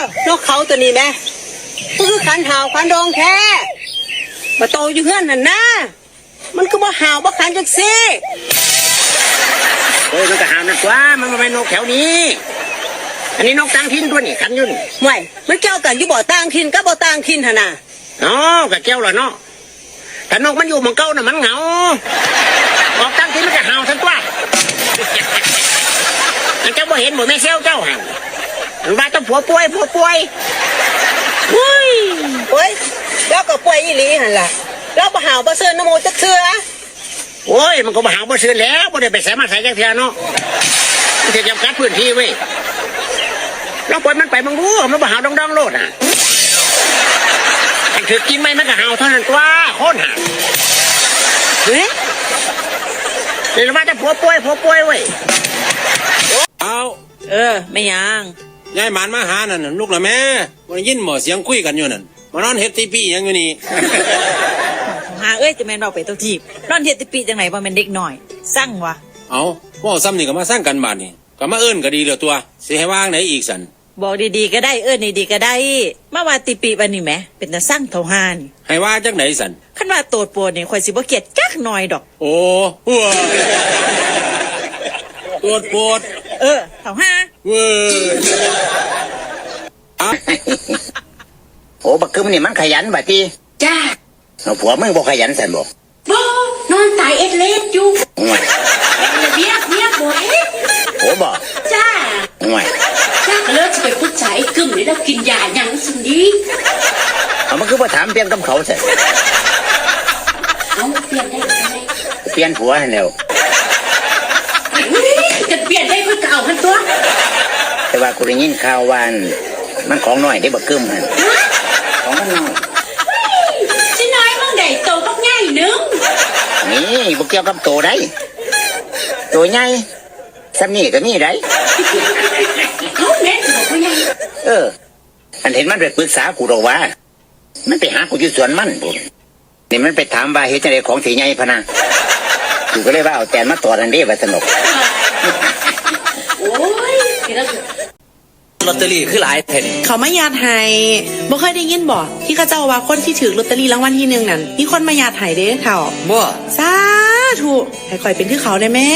อนกเขาตัวนี้แม่ก็คือขันหาวขันดองแท้มาโตอยู่เพื่อนนั่นนะมันก็บ่หาวบ่ขันจักซี่โอ้ยมันก็หามนั่นตัวมันมาเป็นนกแถวนี้ อันนี้นกต่างถิ่นตัวนี่ขันอยุ่นห่วยมันเกี่ยวกันอยู่บ่ต่างถิ่นกับบ่ต่างถิ่นหั่นน่ะอ๋อกับแก้วเหรอเนาะแต่นกมันอยู่หมองเก้าน่ะมันเหงาออกต่างถิ่นมันก็เห่าทั้งตัวมันเจ้าบ่เห็นบ่แม่เซลเจ้าห่า มันว่าต้องผัวป่วยผัวป่วยเฮ้ยโอ้ยแล้วก็ป่วยอีหลีหั่นล่ะแล้วบ่หาวบ่เซินนโมจักเทื่อโอ้ยมันก็มาหาบ่ซื้อแล้วบ่ได้ไปใส่มาใส่จังเทียเนาะมันจะจำกัดพื้นที่เว้ยเราปล่อยมันไปบางรู้มันบ่หาดองดองๆโลดอะมันถือกินไหมมันก็หาวเท่านั้นตัวโคนหาเฮ้ยเดี๋ยวว่าจะผัวป่วยผัวป่วยเว้ยเอาเออ ไม่ยัง ยายหมานมาหานั่นน่ะลูกละแม่วันยินหมอเสียงคุยกันอยู่นั่นมานอนเฮ็ดทีพี่หยังอยู่นี่ หาเอ้ยจะแม่นเราไปตัวทีบนอนเฮ็ดแติปีจังไหนบ่แม่นเด็กหน่อย สั่งวะเอาว่าซ้ำนี่ก็มาสร้างกันบาดนี่ก็มาเอิ้นก็ดีแล้วตัวสิให้ว่างไหนอีกสันบอกดีๆก็ได้เอิ้นดีๆก็ได้ มาว่าติปีบันนี่แหมเป็นตาสั่งเท่าหานให้ว่าจักไหนสันคันว่าโตดโปวดนี่ข่อยสิบ่เกลียดจักหน่อยดอก โอ้หัวปวดปวดเออเท่าหา เว้ยเอาโอ้บักกึมนี่มันขยันบัดทีจ้าเอาผัวมึงบ่ขยันสันบอกบนอนตายเอ็ดเล็ดอยู่ห่วยเบียกเบียกบ่เอ็ดโอ้บอกจ้าห่วยจ้าก็เลิกจะไปพูดสายกึ่มนี่แล้วกินยาอย่างสิดีเอามันคือบ่ถามเปลี่ยนกับเขาใส่เอาเปลี่ยนได้ไหมเปลี่ยนผัวให้แล้ว จะเปลี่ยนได้เพื่อเก่าพันตัว แต่ ว่ากูได้ยินข่าววาอันมันของน้อยได้บักกึมหั่นของมันน้อยสิน้อยมึงได้โตบักง่ายนึงนี่บ่เกี่ยวกับโตได้ตัวใหญ่ซ้ำนี่ก็มีได้เขาแม่จะบอกว่าไงเออ อันเห็นมันไปปรึกษากูดอกว่ามันไปหากูอยู่สวนมันผมนี่มันไปถามว่าเฮ็ดจังไดของสีใหญ่พะนะกูก็เลยว่าเอาแตนมาต่อทันเด้ว่าสนุก โอ้ยเดี๋ยวเรา ลอตเตอรี่คือหลายแผ่นเขามาญาติให้บ่เคยได้ยินบ่ที่เขาเจ้าว่าคนที่ถือลอตเตอรี่รางวัลที่หนึ่งนั่นมีคนมาญาติให้เด้เถ่าบ่สาธุให้ข่อยเป็นคือเขาได้แม่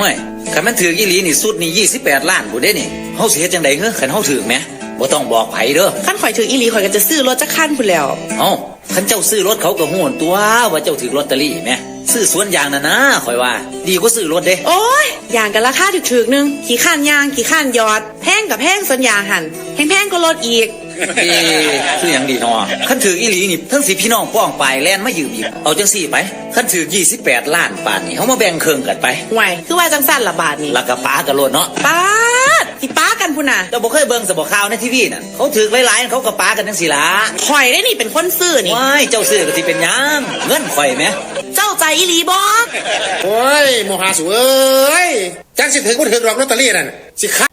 ห่วยคันมันถือยี่หลีนี่สุดนี่28ล้านบ่ได้นี่เฮาสิเฮ็ดจังได๋เฮ้อคันเฮาถือแหมบ่ต้องบอกไผเด้อขั้นข่อยถืออีหลีข่อยก็จะซื้อรถจักคันพุ่นแล้วเอ้าคันเจ้าซื้อรถเขาก็ฮู้ตัวว่าเจ้าถือลอตเตอรี่แหม ซื้อสวนยางน่ะนะข่อยว่า ดีกว่าซื้อรถเด้ โอ้ยอย่างกันราคาถึกๆหนึง ขี่ข้านยางขี่ข้านยอด แพงกับแพงสัญญาหันแพงๆก็ลดอีก เอ้คือหยังดีเนาะคันถืออีหลีนี่ทั้งสิพี่น้องป้องปลายแล่นมายืมอีกเอาจังซี่ไปคันถือ28 ล้านปานนี่เฮามาแบ่งครึ่งกันไปห่วยคือว่าจังสั้นละบาทนี่แล้วก็ป้ากันโลดเนาะป้าดสิป้ากันพุ่นน่ะเจ้าบ่เคยเบิ่งสบข่าวในทีวีน่ะเขาถือหลายๆเขาก็ป้ากันจังซี่ล่ะข่อยได้นี่เป็นคนซื้อนี่ ว้ายเจ้าซื้อก็สิเป็นหยังเงินข่อยแหม เจ้าใจอีหลีบ่โอ้ยโมหาสูเอ้ยจังสิถึงกูถึงดอกลอตเตอรี่นั่นสิคะ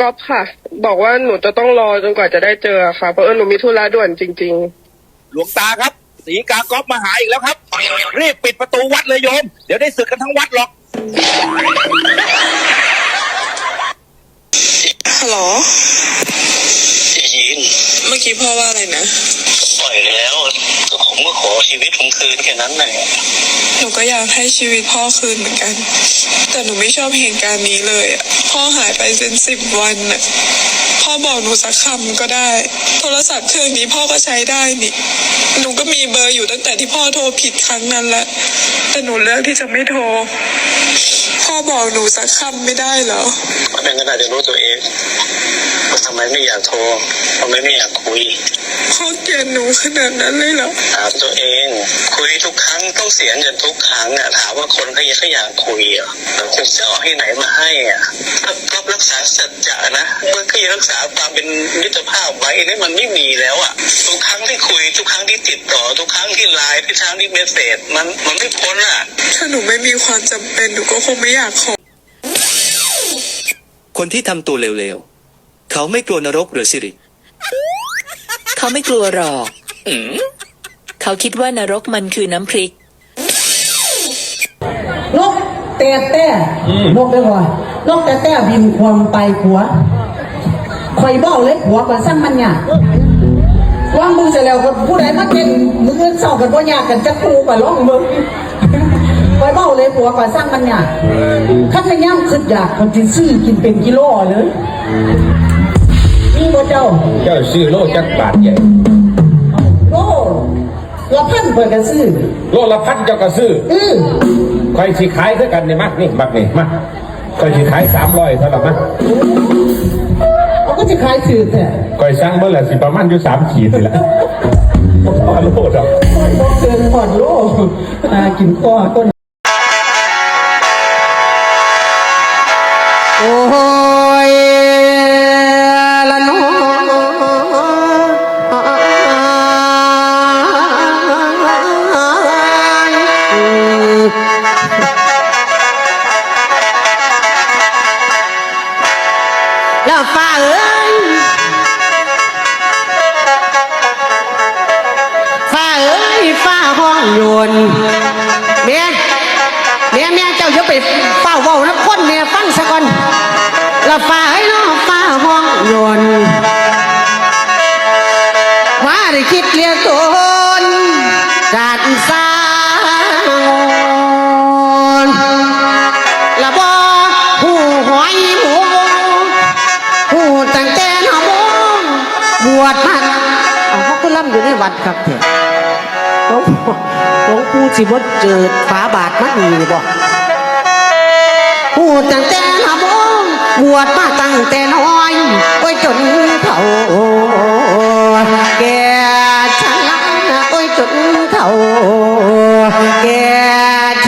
ก๊อฟค่ะ บอกว่าหนูจะต้องรอจนกว่าจะได้เจอค่ะ เพราะเออหนูมีธุระด่วนจริงๆหลวงตาครับ สีกากอฟมาหาอีกแล้วครับ รีบปิดประตูวัดเลยโยม เดี๋ยวได้ศึกกันทั้งวัดหรอกฮัลโหลยิงเมื่อกี้พ่อว่าอะไรนะป ล่อยแล้วผมก็ขอชีวิตผมคืนแค่นั้นแหละหนูก็อยากให้ชีวิตพ่อคืนเหมือนกัน แต่หนูไม่ชอบเหตุการณ์นี้เลยอะพ่อหายไปเป็นสิบวันน่ะพ่อบอกหนูสักคำก็ได้ โทรศัพท์เครื่องนี้พ่อก็ใช้ได้นี่หนูก็มีเบอร์อยู่ตั้งแต่ที่พ่อโทรผิดครั้งนั้นแหละแต่หนูเลือกที่จะไม่โทร พ่อบอกหนูสักคำไม่ได้เหรอมันเป็นก็น่าจะรู้ตัวเองว่าทำไมไม่อยากโทรทำไมไม่อยากคุย พ่อเกลียดหนูขนาดนั้นเลยเหรอถามตัวเอง คุยทุกครั้งต้องเสียเงินทุกครั้งอะถามว่าคนเขาอยากเขาอยากคุยอะแต่คุณจะเอาให้ไหนมาให้อะถ้าก็รักษาสัจจะนะมันก็ยังรักษาความเป็นมิตรภาพไว้นี่มันไม่มีแล้วอะทุกครั้งที่คุยทุกครั้งที่ติดต่อทุกครั้งที่ไลน์ทุกครั้งที่เมสเซจมันมันไม่พ้นอะ ถ้าหนูไม่มีความจำเป็นหนูก็คงไม่อยากขอคนที่ทำตัวเร็วๆ เขาไม่กลัวนรกหรือสิริ เขาไม่กลัวหรอกเขาคิดว่านรกมันคือน้ำพริก นกแต่แต่นกได้บ่นกแต่แต่บินความไปหัวคอยเบ้าเลยหัวกันสั่งมันเนี่ยว่างมึงเสร็จแล้วก็ผู้ใดมาเต้นมึงเงินเศร้ากันบ่ยากกันจะครูกันร้องมึงคอยเบ้าเลยหัวกันสั่งมันเนี่ยขั้นในย่ำขึ้นอยากคนที่ซื้อกินเป็นกิโลเลย นี่บ่เจ้าเจ้าซื้อโลจักบาทใหญ่โลละพันเปิดกันซื้อโลละพันเจ้าก็ซื้ออือคอยสิขายเท่ากันนี่มักนี่มักนี่มาคอยสิขายสามร้อยเท่าไหร่มั้ยเขาก็จะขายถือแต่คอยสั่งเมื่อไหร่สิประมาณอยู่สามขีดนี่แหละพอโลดอกบ่เกินก่อนโลอ่ากินก้อต้นโอ้ แล้วฟ้าเอ้ยฟ้าเอ้ยฟ้าห้องโยนเมียเมียเมียเจ้าอย่าไปเฝ้าเว้านะคนเมียฟังซะก่อนแล้วฟ้าเอ้ยเนาะฟ้าห้องโยนว่าได้คิดเลียตนการสร้าง วชมาเอาเขาก็ล่ำอยู่ในวัดครับเถอะหลวงพ่อหลวงปู่สิบดเจอฝาบาทมัดมีบ่พูดตั้งแต่หาโมงบวชมาตั้งแต่น้อยโอ้ยจนเฒ่าแก่ชราโอ้ยจนเฒ่าแก่ช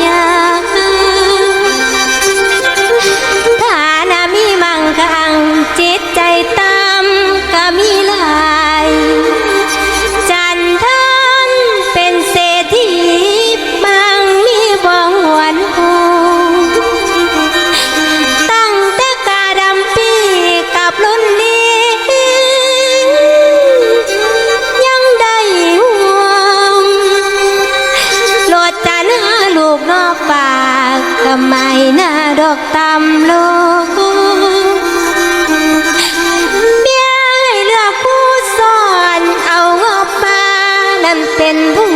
น้ Ben Bu.